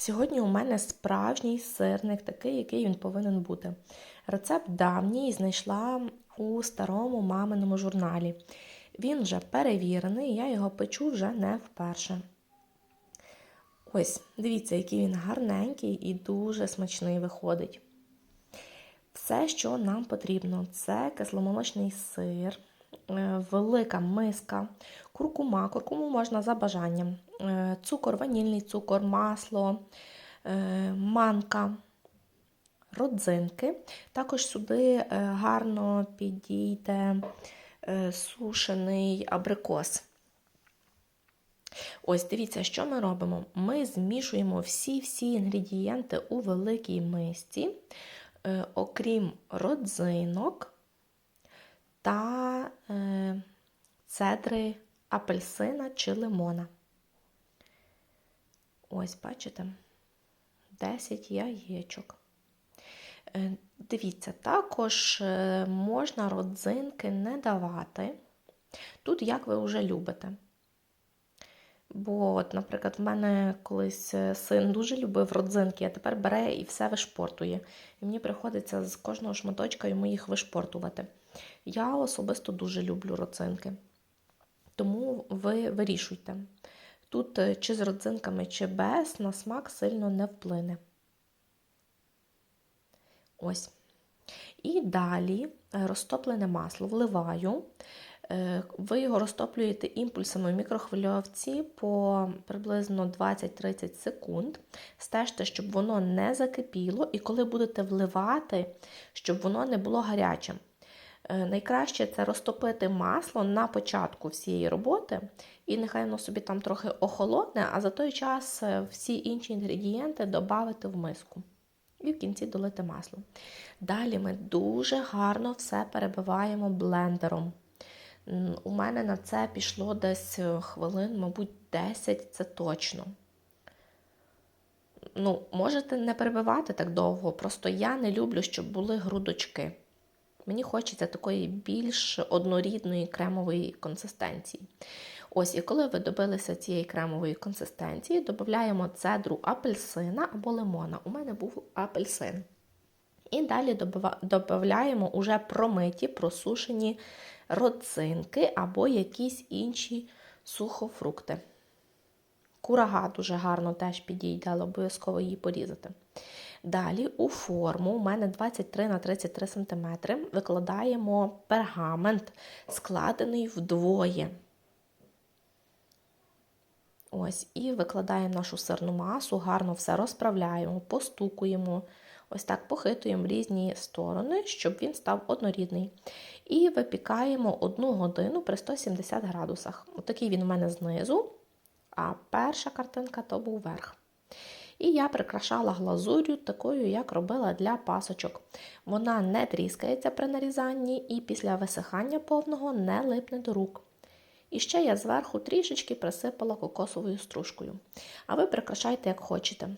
Сьогодні у мене справжній сирник, такий, який він повинен бути. Рецепт давній знайшла у старому маминому журналі. Він вже перевірений, я його печу вже не вперше. Ось, дивіться, який він гарненький і дуже смачний виходить. Все, що нам потрібно, це кисломолочний сир, е, велика миска, куркума. Куркуму можна за бажанням, е, цукор, ванільний цукор, масло, е, манка, родзинки. Також сюди гарно підійде сушений абрикос. Ось, дивіться, що ми робимо. Ми змішуємо всі-всі інгредієнти у великій мисці. Е, окрім родзинок та е, цедри апельсина чи лимона. Ось, бачите, 10 яєчок. Е, дивіться, також можна родзинки не давати. Тут, як ви вже любите. Бо, от, наприклад, в мене колись е, син дуже любив родзинки, а тепер бере і все вишпортує. І мені приходиться з кожного шматочка йому їх вишпортувати. Я особисто дуже люблю родзинки. Тому ви вирішуйте. Тут е, чи з родзинками, чи без, на смак сильно не вплине. Ось. І далі е, розтоплене масло вливаю. Е, ви його розтоплюєте імпульсами в мікрохвильовці по приблизно 20-30 секунд. Стежте, щоб воно не закипіло, і коли будете вливати, щоб воно не було гарячим. Е, найкраще це розтопити масло на початку всієї роботи, і нехай воно собі там трохи охолодне, а за той час е, всі інші інгредієнти додати в миску. І в кінці долити масло. Далі ми дуже гарно все перебиваємо блендером. У мене на це пішло десь е, хвилин, мабуть, 10 це точно. Ну, можете не перебивати так довго, просто я не люблю, щоб були грудочки. Мені хочеться такої більш однорідної кремової консистенції. Ось, і коли ви добилися цієї кремової консистенції, додаємо цедру апельсина або лимона. У мене був апельсин. І далі додаємо уже промиті, просушені родзинки або якісь інші сухофрукти. Курага дуже гарно теж підійде, але обов'язково її порізати. Далі у форму у мене 23 на 33 см викладаємо пергамент, складений вдвоє. Ось, І викладаємо нашу сирну масу, гарно все розправляємо, постукуємо, ось так похитуємо різні сторони, щоб він став однорідний. І випікаємо 1 годину при 170 градусах. Отакий він у мене знизу, а перша картинка то був верх. І я прикрашала глазур'ю такою, як робила для пасочок. Вона не тріскається при нарізанні і після висихання повного не липне до рук. І ще я зверху трішечки присипала кокосовою стружкою. А ви прикрашайте, як хочете.